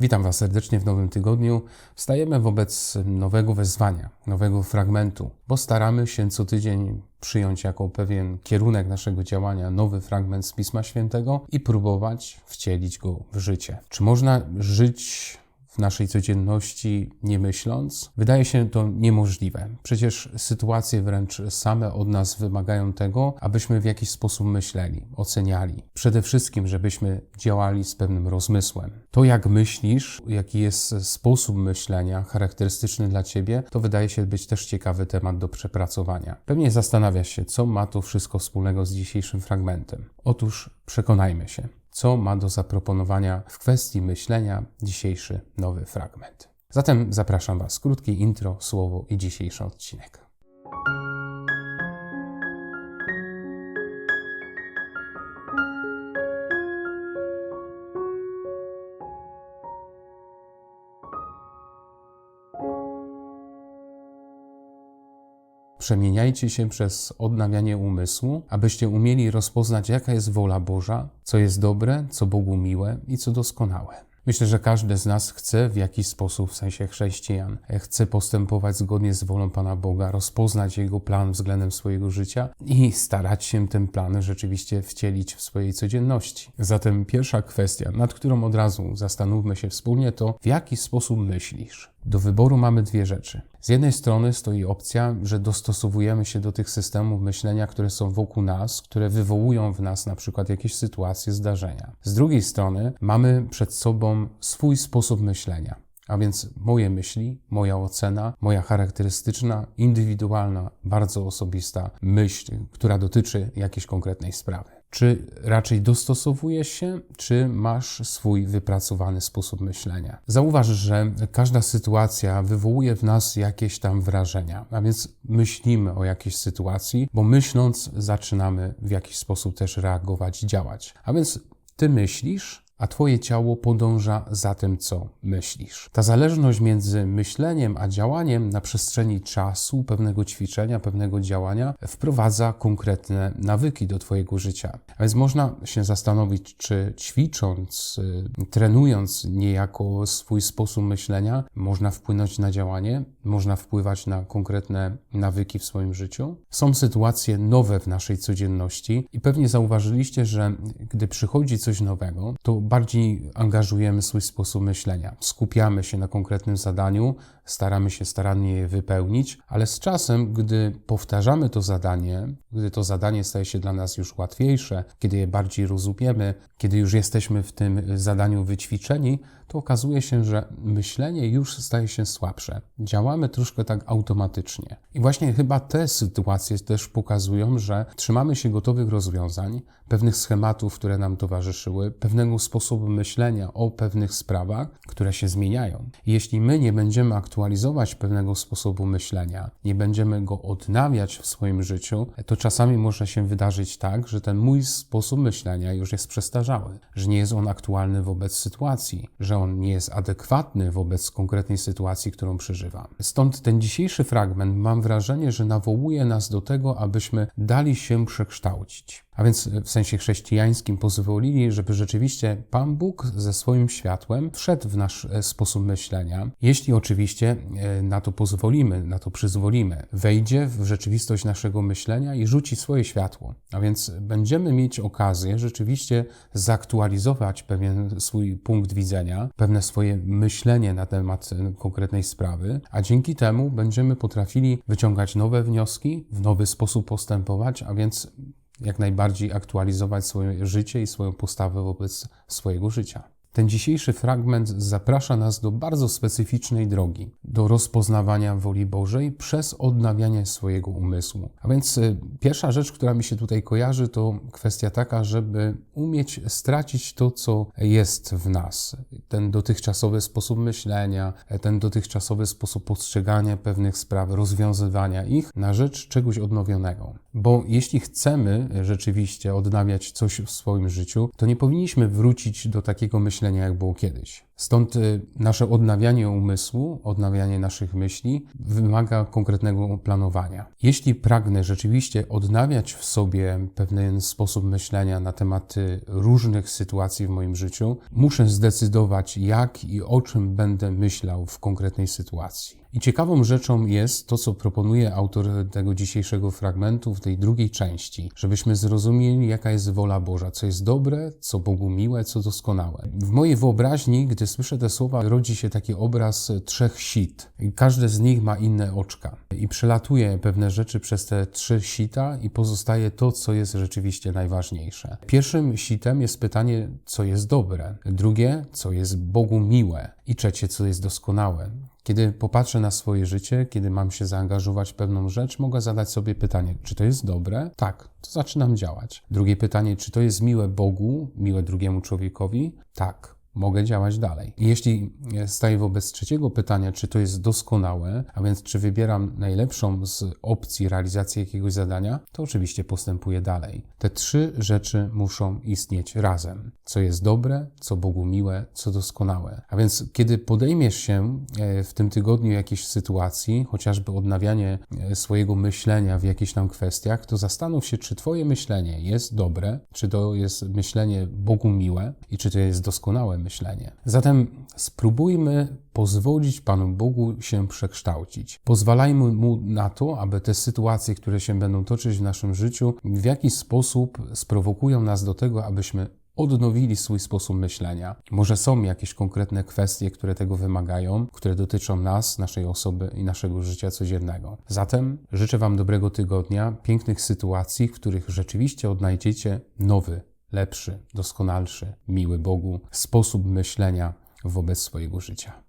Witam Was serdecznie w nowym tygodniu. Wstajemy wobec nowego wezwania, nowego fragmentu, bo staramy się co tydzień przyjąć jako pewien kierunek naszego działania nowy fragment z Pisma Świętego i próbować wcielić go w życie. Czy można żyć w naszej codzienności nie myśląc? Wydaje się to niemożliwe. Przecież sytuacje wręcz same od nas wymagają tego, abyśmy w jakiś sposób myśleli, oceniali. Przede wszystkim, żebyśmy działali z pewnym rozmysłem. To, jak myślisz, jaki jest sposób myślenia charakterystyczny dla ciebie, to wydaje się być też ciekawy temat do przepracowania. Pewnie zastanawiasz się, co ma to wszystko wspólnego z dzisiejszym fragmentem. Otóż przekonajmy się co ma do zaproponowania w kwestii myślenia dzisiejszy nowy fragment. Zatem zapraszam Was. Krótkie intro, słowo i dzisiejszy odcinek. Przemieniajcie się przez odnawianie umysłu, abyście umieli rozpoznać, jaka jest wola Boża, co jest dobre, co Bogu miłe i co doskonałe. Myślę, że każdy z nas chce w jakiś sposób, w sensie chrześcijan, chce postępować zgodnie z wolą Pana Boga, rozpoznać Jego plan względem swojego życia i starać się ten plan rzeczywiście wcielić w swojej codzienności. Zatem pierwsza kwestia, nad którą od razu zastanówmy się wspólnie, to w jaki sposób myślisz. Do wyboru mamy dwie rzeczy. Z jednej strony stoi opcja, że dostosowujemy się do tych systemów myślenia, które są wokół nas, które wywołują w nas na przykład jakieś sytuacje, zdarzenia. Z drugiej strony mamy przed sobą swój sposób myślenia. A więc moje myśli, moja ocena, moja charakterystyczna, indywidualna, bardzo osobista myśl, która dotyczy jakiejś konkretnej sprawy. Czy raczej dostosowujesz się, czy masz swój wypracowany sposób myślenia? Zauważ, że każda sytuacja wywołuje w nas jakieś tam wrażenia, a więc myślimy o jakiejś sytuacji, bo myśląc zaczynamy w jakiś sposób też reagować działać. A więc ty myślisz, a Twoje ciało podąża za tym, co myślisz. Ta zależność między myśleniem a działaniem na przestrzeni czasu, pewnego ćwiczenia, pewnego działania wprowadza konkretne nawyki do Twojego życia. A więc można się zastanowić, czy ćwicząc, y, trenując niejako swój sposób myślenia, można wpłynąć na działanie, można wpływać na konkretne nawyki w swoim życiu. Są sytuacje nowe w naszej codzienności i pewnie zauważyliście, że gdy przychodzi coś nowego, to bardziej angażujemy swój sposób myślenia. Skupiamy się na konkretnym zadaniu, staramy się starannie je wypełnić, ale z czasem, gdy powtarzamy to zadanie, gdy to zadanie staje się dla nas już łatwiejsze, kiedy je bardziej rozumiemy, kiedy już jesteśmy w tym zadaniu wyćwiczeni, to okazuje się, że myślenie już staje się słabsze. Działamy troszkę tak automatycznie. I właśnie chyba te sytuacje też pokazują, że trzymamy się gotowych rozwiązań, pewnych schematów, które nam towarzyszyły, pewnego sposobu myślenia o pewnych sprawach, które się zmieniają. Jeśli my nie będziemy aktualizować pewnego sposobu myślenia, nie będziemy go odnawiać w swoim życiu, to czasami może się wydarzyć tak, że ten mój sposób myślenia już jest przestarzały, że nie jest on aktualny wobec sytuacji, że on nie jest adekwatny wobec konkretnej sytuacji, którą przeżywam. Stąd ten dzisiejszy fragment mam wrażenie, że nawołuje nas do tego, abyśmy dali się przekształcić. A więc w sensie chrześcijańskim pozwolili, żeby rzeczywiście Pan Bóg ze swoim światłem wszedł w nasz e, sposób myślenia, jeśli oczywiście e, na to pozwolimy, na to przyzwolimy. Wejdzie w rzeczywistość naszego myślenia i rzuci swoje światło. A więc będziemy mieć okazję rzeczywiście zaktualizować pewien swój punkt widzenia, pewne swoje myślenie na temat e, konkretnej sprawy, a dzięki temu będziemy potrafili wyciągać nowe wnioski, w nowy sposób postępować, a więc jak najbardziej aktualizować swoje życie i swoją postawę wobec swojego życia. Ten dzisiejszy fragment zaprasza nas do bardzo specyficznej drogi, do rozpoznawania woli Bożej przez odnawianie swojego umysłu. A więc y, pierwsza rzecz, która mi się tutaj kojarzy, to kwestia taka, żeby umieć stracić to, co jest w nas. Ten dotychczasowy sposób myślenia, ten dotychczasowy sposób postrzegania pewnych spraw, rozwiązywania ich na rzecz czegoś odnowionego. Bo jeśli chcemy rzeczywiście odnawiać coś w swoim życiu, to nie powinniśmy wrócić do takiego myślenia, jak było kiedyś. Stąd y, nasze odnawianie umysłu, odnawianie naszych myśli wymaga konkretnego planowania. Jeśli pragnę rzeczywiście odnawiać w sobie pewien sposób myślenia na tematy różnych sytuacji w moim życiu, muszę zdecydować, jak i o czym będę myślał w konkretnej sytuacji. I ciekawą rzeczą jest to, co proponuje autor tego dzisiejszego fragmentu w tej drugiej części, żebyśmy zrozumieli, jaka jest wola Boża, co jest dobre, co Bogu miłe, co doskonałe. W mojej wyobraźni, gdy słyszę te słowa, rodzi się taki obraz trzech sit. Każde z nich ma inne oczka. I przelatuje pewne rzeczy przez te trzy sita i pozostaje to, co jest rzeczywiście najważniejsze. Pierwszym sitem jest pytanie, co jest dobre. Drugie, co jest Bogu miłe. I trzecie, co jest doskonałe. Kiedy popatrzę na swoje życie, kiedy mam się zaangażować w pewną rzecz, mogę zadać sobie pytanie, czy to jest dobre? Tak, to zaczynam działać. Drugie pytanie, czy to jest miłe Bogu, miłe drugiemu człowiekowi? Tak, mogę działać dalej. Jeśli staję wobec trzeciego pytania, czy to jest doskonałe, a więc czy wybieram najlepszą z opcji realizacji jakiegoś zadania, to oczywiście postępuję dalej. Te trzy rzeczy muszą istnieć razem. Co jest dobre, co Bogu miłe, co doskonałe. A więc kiedy podejmiesz się e, w tym tygodniu jakiejś sytuacji, chociażby odnawianie e, swojego myślenia w jakichś tam kwestiach, to zastanów się, czy Twoje myślenie jest dobre, czy to jest myślenie Bogu miłe i czy to jest doskonałe myślenie. Zatem spróbujmy pozwolić Panu Bogu się przekształcić. Pozwalajmy Mu na to, aby te sytuacje, które się będą toczyć w naszym życiu, w jakiś sposób sprowokują nas do tego, abyśmy odnowili swój sposób myślenia. Może są jakieś konkretne kwestie, które tego wymagają, które dotyczą nas, naszej osoby i naszego życia codziennego. Zatem życzę Wam dobrego tygodnia, pięknych sytuacji, w których rzeczywiście odnajdziecie nowy, lepszy, doskonalszy, miły Bogu sposób myślenia wobec swojego życia.